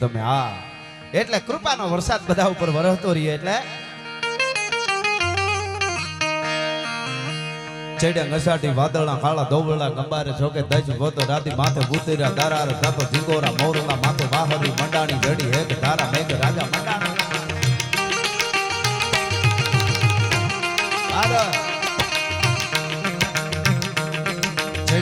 તમે, હા. એટલે કૃપાનો વરસાદ બધા ઉપર વરસતો રહીએ એટલે. ચડ્યા વાદળના કાળા ધોબળા, ગંબારે જોકે દજ ગોતો, રાતી માથે ભૂતેરા દારાર ગાતો ઝીંગોરા મોરલા માથે મંડાણી, જડી હેક ધારા, મેઘ, રાજા મંડાણા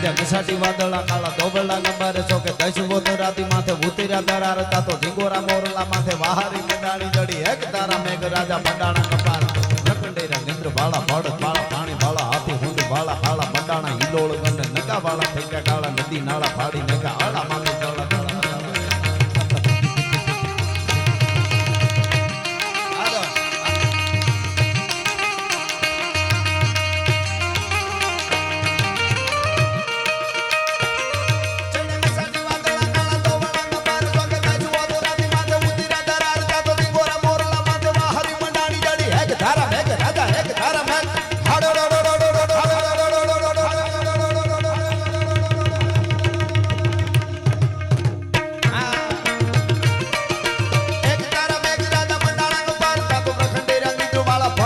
ચડ્યા ઘસાટી વાદળા કાળા ધોબળા ગંબારે ચોકે દશ ગોતો રાતી માથે ભૂતેરા રતા તો ઝીંગોરા મોરલા માથે વાહારી મંડાણી જડી હેક તારા મેઘ રાજા ભંડાણા કપાર નકંડેરા નિંદ્ર બાળા ભડ બાળા પાણી બાળા હાથી હુંડ બાળા હાળા મંડાણા હિલોળ ગંડ નકા બાળા થઈ ગયા કાળા નદી નાળા